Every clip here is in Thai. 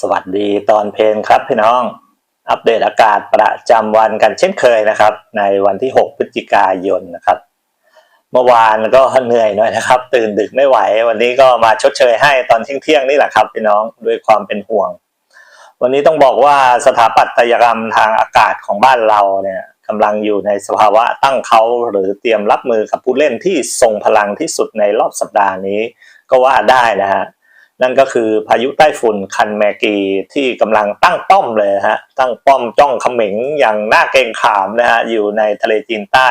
สวัสดีตอนเพลงครับพี่น้อง อัปเดตอากาศประจำวันกันเช่นเคยนะครับ ในวันที่ 6 พฤศจิกายนนะครับ เมื่อวานก็เหนื่อยหน่อยนะครับ ตื่นดึกไม่ไหว วันนี้ก็มาชดเชยให้ตอนเที่ยงๆนี่แหละครับพี่น้องด้วยความเป็นห่วง วันนี้ต้องบอกว่าสถาปัตยกรรมทางอากาศของบ้านเราเนี่ยกำลังอยู่ในสภาวะตั้งเขาหรือเตรียมรับมือกับผู้เล่นที่ทรงพลังที่สุดในรอบสัปดาห์นี้ ก็ว่าได้นะฮะ นั่นก็คือพายุใต้ฝุ่นคันแมกีที่กำลังตั้งป้อมเลยฮะตั้งป้อมจ้องเขม็งอย่างน่าเกรงขามนะฮะอยู่ในทะเลจีนใต้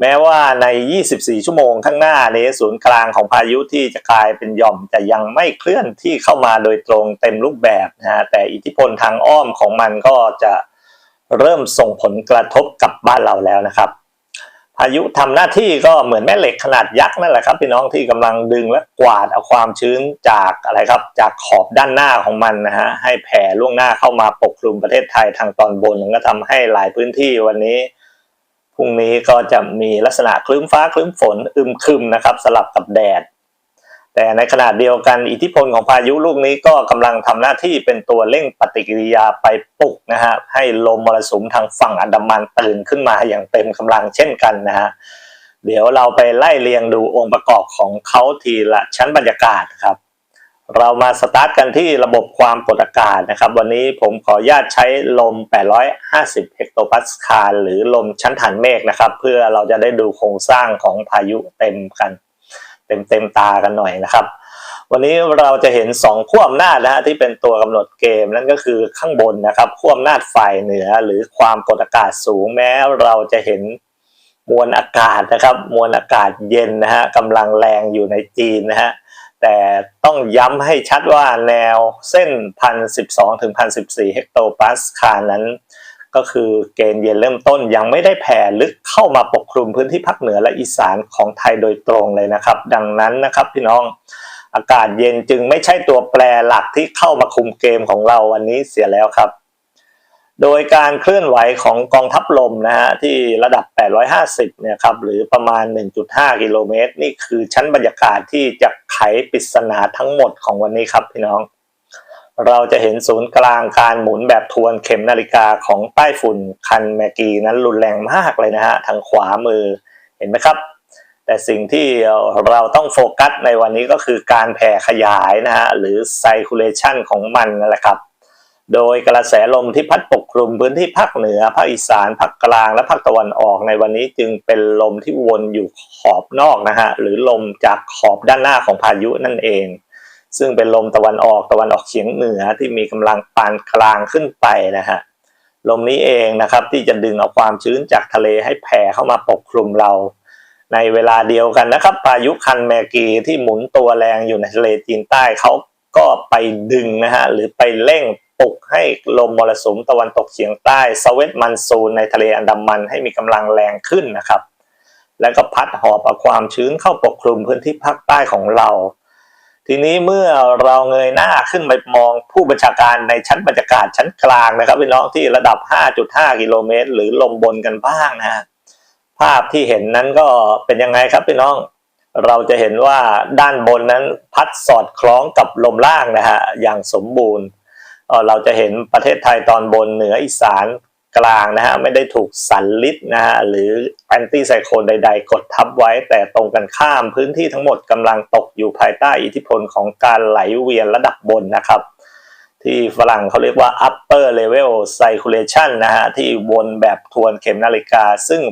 แม้ว่าใน 24 ชั่วโมงข้างหน้านี้ศูนย์กลางของพายุที่จะกลายเป็นหย่อมจะยังไม่เคลื่อนที่เข้ามาโดยตรงเต็มรูปแบบนะฮะแต่อิทธิพลทางอ้อมของมันก็จะเริ่มส่งผลกระทบกับบ้านเราแล้วนะครับ พายุทำหน้าที่ก็เหมือนแม่เหล็กขนาดยักษ์นั่นแหละครับพี่น้องที่กำลังดึงและกวาดเอาความชื้นจากอะไรครับ จากขอบด้านหน้าของมันนะฮะให้แผ่ล่วงหน้าเข้ามาปกคลุมประเทศไทยทางตอนบนก็ทำให้หลายพื้นที่วันนี้พรุ่งนี้ก็จะมีลักษณะคลื้มฟ้าคลื้มฝนอึมครึมนะครับ สลับกับแดด แต่ในขณะเดียวกันอิทธิพลของพายุลูกนี้ก็กำลังทำหน้าที่เป็นตัวเร่งปฏิกิริยาไปปลุกนะฮะให้ลมมรสุมทางฝั่งอันดามันตื่นขึ้นมาอย่างเต็มกำลังเช่นกันนะฮะเดี๋ยวเราไปไล่เรียงดูองค์ประกอบของเขาทีละชั้นบรรยากาศครับ เรามาสตาร์ทกันที่ระบบความกดอากาศนะครับ วันนี้ผมขออนุญาตใช้ลม 850 เฮกโตปาสคาลหรือลมชั้นฐานเมฆนะครับ เพื่อเราจะได้ดูโครงสร้างของพายุเต็มกัน ต็มเต็มตากันหน่อยนะครับ วันนี้เราจะเห็น2ขั้วอำนาจนะฮะที่เป็นตัวกำหนดเกมนั่นก็คือข้างบนนะครับขั้วอำนาจฝ่ายเหนือหรือความกดอากาศสูงแม้เราจะเห็นมวลอากาศนะครับมวลอากาศเย็นนะฮะกำลังแรงอยู่ในจีนนะฮะแต่ต้องย้ำให้ชัดว่าแนวเส้น 1,012ถึง1,014 เฮกโตปาสคาลนั้น ก็คือเกณฑ์เย็นเริ่มต้นยังไม่ได้แผ่ลึกเข้ามาปกคลุมพื้นที่ภาคเหนือและอีสานของไทยโดยตรงเลยนะครับ ดังนั้นนะครับพี่น้องอากาศเย็นจึงไม่ใช่ตัวแปรหลักที่เข้ามาคุมเกมของเราวันนี้เสียแล้วครับ โดยการเคลื่อนไหวของกองทัพลมนะฮะที่ระดับ 850 เนี่ยครับหรือประมาณ 1.5 กิโลเมตร นี่คือชั้นบรรยากาศที่จะไขปริศนาทั้งหมดของวันนี้ครับพี่น้อง เราจะเห็นศูนย์กลางการหมุนแบบทวนเข็มนาฬิกาของใต้ฝุ่นคันแมกีนั้นรุนแรงมากเลยนะฮะทางขวามือเห็นไหมครับ แต่สิ่งที่เราต้องโฟกัสในวันนี้ก็คือการแผ่ขยายนะฮะหรือ circulation ของมันนั่นแหละครับ โดยกระแสลมที่พัดปกคลุมพื้นที่ภาคเหนือภาคอีสานภาคกลางและภาคตะวันออกในวันนี้จึงเป็นลมที่วนอยู่ขอบนอกนะฮะหรือลมจากขอบด้านหน้าของพายุนั่นเอง ซึ่งเป็นลมตะวันออกตะวันออกเฉียงเหนือที่มีกำลังปานกลางขึ้นไปนะฮะลมนี้เองนะครับที่จะดึงเอาความชื้นจากทะเลให้แผ่เข้ามาปกคลุมเรา ในเวลาเดียวกันนะครับพายุคันแมกีที่หมุนตัวแรงอยู่ในทะเลจีนใต้เขาก็ไปดึงนะฮะหรือไปเร่งปลุกให้ลมมรสุมตะวันตกเฉียงใต้สเวตมันซูนในทะเลอันดามันให้มีกำลังแรงขึ้นนะครับ แล้วก็พัดหอบเอาความชื้นเข้าปกคลุมพื้นที่ภาคใต้ของเรา ทีนี้เมื่อเราเงยหน้าขึ้นไปมองผู้บัญชาการในชั้นบรรยากาศชั้นกลางนะครับพี่น้องที่ระดับ 5.5 กิโลเมตร หรือลมบนกันบ้างนะภาพที่เห็นนั้นก็เป็นยังไงครับพี่น้อง เราจะเห็นว่าด้านบนนั้นพัดสอดคล้องกับลมล่างนะฮะอย่างสมบูรณ์เราจะเห็นประเทศไทยตอนบนเหนืออีสาน กลางนะฮะไม่ได้ถูกสันลิดนะฮะหรือแอนตี้ไซโคลใด ๆ กดทับไว้ แต่ตรงกันข้ามพื้นที่ทั้งหมดกำลังตกอยู่ภายใต้อิทธิพลของการไหลเวียนระดับบนนะครับ ที่ฝรั่งเขาเรียกว่า upper level circulation นะฮะที่วนแบบทวนเข็มนาฬิกา ซึ่ง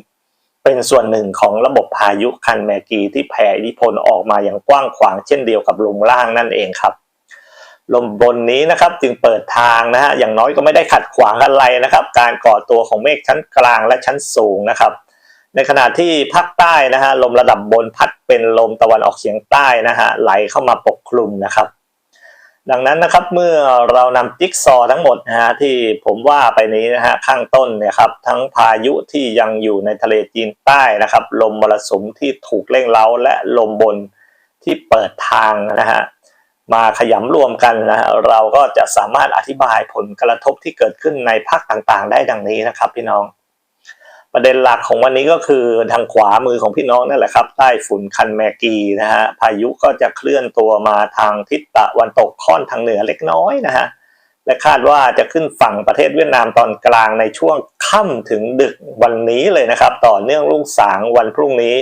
เป็นส่วนหนึ่งของระบบพายุคันแมกีที่แผ่อิทธิพลออกมาอย่างกว้างขวางเช่นเดียวกับลมล่างนั่นเองครับ ลมบนนี้นะครับจึงเปิดทางนะฮะอย่างน้อยก็ไม่ได้ขัดขวางอะไรนะครับ การก่อตัวของเมฆชั้นกลางและชั้นสูงนะครับ ในขณะที่ภาคใต้นะฮะลมระดับบนพัดเป็นลมตะวันออกเฉียงใต้นะฮะไหลเข้ามาปกคลุมนะครับ ดังนั้นนะครับเมื่อเรานำจิ๊กซอทั้งหมดนะฮะที่ผมว่าไปนี้นะฮะข้างต้นเนี่ยครับทั้งพายุที่ยังอยู่ในทะเลจีนใต้นะครับ ลมมรสุมที่ถูกเร่งเร้าและลมบนที่เปิดทางนะฮะ มาขยำรวมกันนะเราก็จะสามารถอธิบายผลกระทบที่เกิดขึ้นในภาคต่างๆ ได้ดังนี้นะครับ พี่น้อง ประเด็นหลักของวันนี้ก็คือทางขวามือของพี่น้องนั่นแหละครับ ใต้ฝุ่นคันแมกีนะฮะพายุก็จะเคลื่อนตัวมาทางทิศตะวันตกค่อนทางเหนือเล็กน้อยนะฮะและคาดว่าจะขึ้นฝั่งประเทศเวียดนามตอนกลางในช่วงค่ำถึงดึกวันนี้เลยนะครับ ต่อเนื่องรุ่งสางวันพรุ่งนี้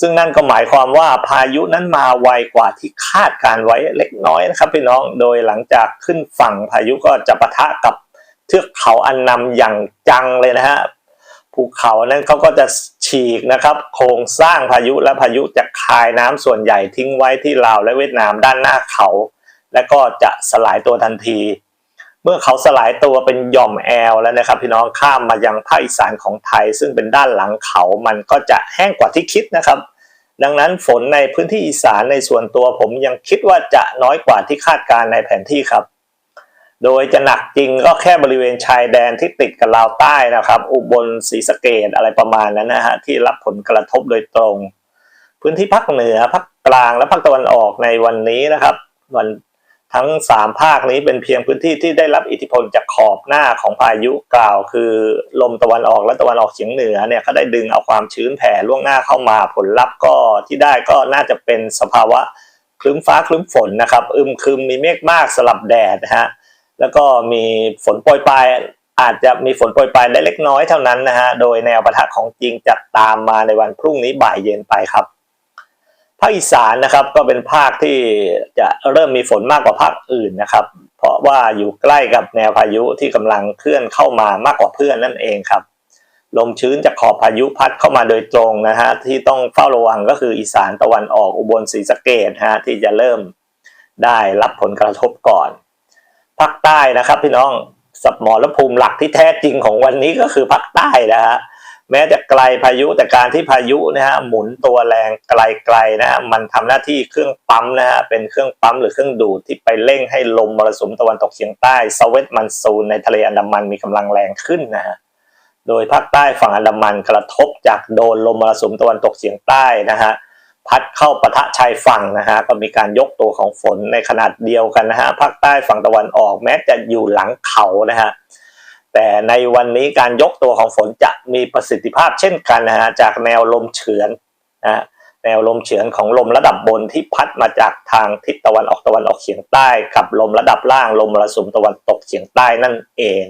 ซึ่งนั่นก็หมายความว่าพายุนั้นมาไวกว่าที่คาดการไว้เล็กน้อยนะครับพี่น้องโดยหลังจากขึ้นฝั่งพายุก็จะปะทะกับเทือกเขาอันนำอย่างจังเลยนะฮะภูเขานั้นเขาก็จะฉีกนะครับ โครงสร้างพายุและพายุจะคายน้ำส่วนใหญ่ทิ้งไว้ที่ลาวและเวียดนามด้านหน้าเขา และก็จะสลายตัวทันที เมื่อเขาสลายตัวเป็นหย่อมแอลแล้วนะครับ พี่น้องข้ามมายังภาคอีสานของไทย ซึ่งเป็นด้านหลังเขามันก็จะแห้งกว่าที่คิดนะครับ ดังนั้นฝนในพื้นที่อีสานในส่วนตัวผมยังคิดว่าจะน้อยกว่าที่คาดการในแผนที่ครับ โดยจะหนักจริงก็แค่บริเวณชายแดนที่ติดกับลาวใต้นะครับ อุบลศรีสะเกดอะไรประมาณนั้นนะฮะที่รับผลกระทบโดยตรง พื้นที่ภาคเหนือภาคกลางและภาคตะวันออกในวันนี้นะครับ วัน ทั้งสามภาคนี้เป็นเพียงพื้นที่ที่ได้รับอิทธิพลจากขอบหน้าของพายุกล่าว คือลมตะวันออกและตะวันออกเฉียงเหนือเนี่ยเขาได้ดึงเอาความชื้นแผ่ล่วงหน้าเข้ามาผลลัพธ์ก็ที่ได้ก็น่าจะเป็นสภาวะคลึ้มฟ้าคลึ้มฝนนะครับ อึมครึมมีเมฆมากสลับแดดนะฮะแล้วก็มีฝนโปรยปลายอาจจะมีฝนโปรยปลายได้เล็กน้อยเท่านั้นนะฮะโดยแนวปะทะของจริงจะตามมาในวันพรุ่งนี้บ่ายเย็นไปครับ ภาคอีสานนะครับก็เป็นภาคที่จะเริ่มมีฝนมากกว่าภาคอื่นนะครับ เพราะว่าอยู่ใกล้กับแนวพายุที่กำลังเคลื่อนเข้ามามากกว่าเพื่อนนั่นเองครับลมชื้นจากขอบพายุพัดเข้ามาโดยตรงนะฮะที่ต้องเฝ้าระวังก็คืออีสานตะวันออกอุบลศรีสะเกดฮะที่จะเริ่มได้รับผลกระทบก่อน ภาคใต้นะครับพี่น้องสับหมอและภูมิหลักที่แท้จริงของวันนี้ก็คือภาคใต้นะฮะ แม้จะไกลพายุแต่การที่พายุนะฮะหมุนตัวแรงไกลๆนะฮะมันทำหน้าที่เครื่องปั๊มนะฮะเป็นเครื่องปั๊มหรือเครื่องดูดที่ไปเร่งให้ลมมรสุมตะวันตกเฉียงใต้เซเวตมันซูนในทะเลอันดามันมีกำลังแรงขึ้นนะฮะโดยภาคใต้ฝั่งอันดามันกระทบจากโดนลมมรสุมตะวันตกเฉียงใต้นะฮะพัดเข้าปะทะชายฝั่งนะฮะก็มีการยกตัวของฝนในขนาดเดียวกันนะฮะภาคใต้ฝั่งตะวันออกแม้จะอยู่หลังเขานะฮะ แต่ในวันนี้การยกตัวของฝนจะมีประสิทธิภาพเช่นกันนะฮะจากแนวลมเฉือนนะแนวลมเฉือนของลมระดับบนที่พัดมาจากทางทิศตะวันออกตะวันออกเฉียงใต้กับลมระดับล่างลมมรสุมตะวันตกเฉียงใต้นั่นเอง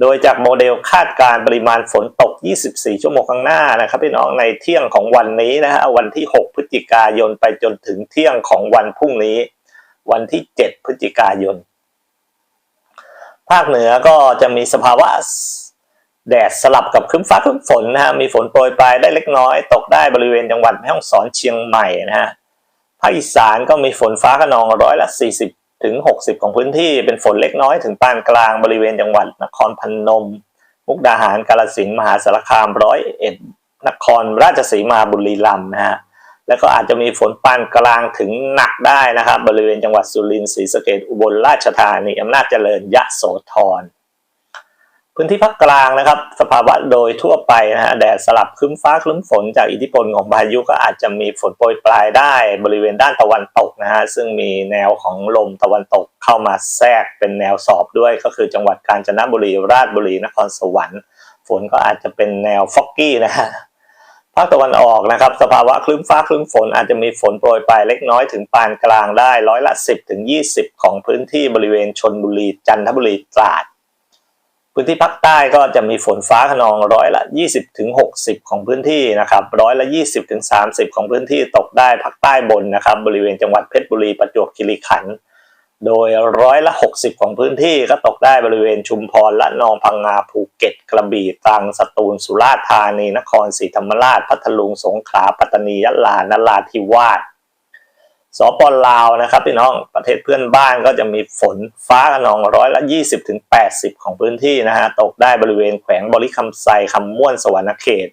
โดยจากโมเดลคาดการปริมาณฝนตก 24 ชั่วโมงข้างหน้านะครับพี่น้องในเที่ยงของวันนี้นะฮะวันที่ 6 พฤศจิกายนไปจนถึงเที่ยงของวันพรุ่งนี้ วันที่ 7 พฤศจิกายน ภาคเหนือก็จะมีสภาวะแดดสลับกับครึ้มฟ้าครึ้มฝนนะฮะมีฝนโปรยปลายได้เล็กน้อย ตกได้บริเวณจังหวัดแม่ฮ่องสอนเชียงใหม่นะฮะภาคอีสานก็มีฝนฟ้าขนองร้อยละ 40 ถึง 60 ของพื้นที่เป็นฝนเล็กน้อยถึงปานกลางบริเวณจังหวัดนครพนม มุกดาหารกาฬสินธุ์มหาสารคามร้อยเอ็ดนครราชสีมาบุรีรัมย์นะฮะ แล้วก็อาจจะมีฝนปานกลางถึงหนักได้นะครับ บริเวณจังหวัดสุรินทร์ศรีสะเกษอุบลราชธานีอำนาจเจริญยะโสธรพื้นที่ภาคกลางนะครับ สภาวะโดยทั่วไปนะฮะแดดสลับครึ้มฟ้าครึ้มฝนจากอิทธิพลของพายุก็อาจจะมีฝนโปรยปลายได้ บริเวณด้านตะวันตกนะฮะซึ่งมีแนวของลมตะวันตกเข้ามาแทรกเป็นแนวสอบด้วย ก็คือจังหวัดกาญจนบุรีราชบุรีนครสวรรค์ ฝนก็อาจจะเป็นแนวฟอกกี้นะฮะ ภาคตะวันออกนะครับ สภาวะคลึ้มฟ้าคลึ้มฝนอาจจะมีฝนโปรยปลายเล็กน้อยถึงปานกลางได้ร้อยละ 10ถึง20 ของพื้นที่บริเวณชนบุรีจันทบุรีตราด พื้นที่ภาคใต้ก็จะมีฝนฟ้าขนองร้อยละ 20ถึง60 ของพื้นที่นะครับร้อยละ 20ถึง30 ของพื้นที่ตกได้ภาคใต้บนนะครับ บริเวณจังหวัดเพชรบุรีประจวบคีรีขันธ์ โดยร้อยละ 60 ของพื้นที่ก็ตกได้บริเวณชุมพรละนองพังงาภูเก็ต กระบี่ตรังสตูลสุราษฎร์ธานี นครศรีธรรมราช พัทลุงสงขลาปัตตานียะลานราธิวาสสปลาวนะครับพี่น้องประเทศเพื่อนบ้านก็จะมีฝนฟ้าขนองร้อยละ 20ถึง80 ของพื้นที่นะฮะตกได้บริเวณแขวงบริคำไซคำม่วนสวรรณเขต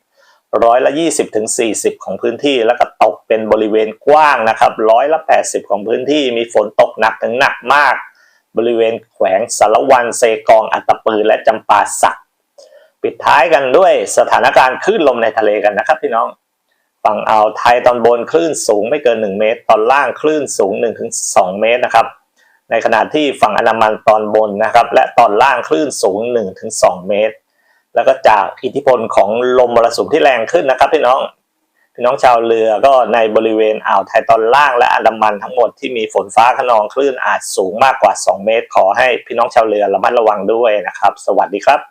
ร้อยละ 20ถึง40 ของพื้นที่ แล้วก็ตกเป็นบริเวณกว้างนะครับร้อยละ 80 ของพื้นที่มีฝนตกหนักถึงหนักมาก บริเวณแขวงสารวันเซกองอัตปือและจำปาสัก ปิดท้ายกันด้วยสถานการณ์คลื่นลมในทะเลกันนะครับพี่น้อง ฝั่งอ่าวไทยตอนบนคลื่นสูงไม่เกิน 1 เมตร ตอนล่างคลื่นสูง 1-2 เมตรนะครับ ในขณะที่ฝั่งอันดามันตอนบนนะครับ และตอนล่างคลื่นสูง 1-2 เมตร แล้วก็จากอิทธิพลของลมมรสุมที่แรงขึ้นนะครับพี่น้องพี่น้องชาวเรือก็ในบริเวณอ่าวไทยตอนล่างและอันดามันทั้งหมดที่มีฝนฟ้าขนองคลื่นอาจสูงมากกว่า 2 เมตร ขอให้พี่น้องชาวเรือระมัดระวังด้วยนะครับ สวัสดีครับ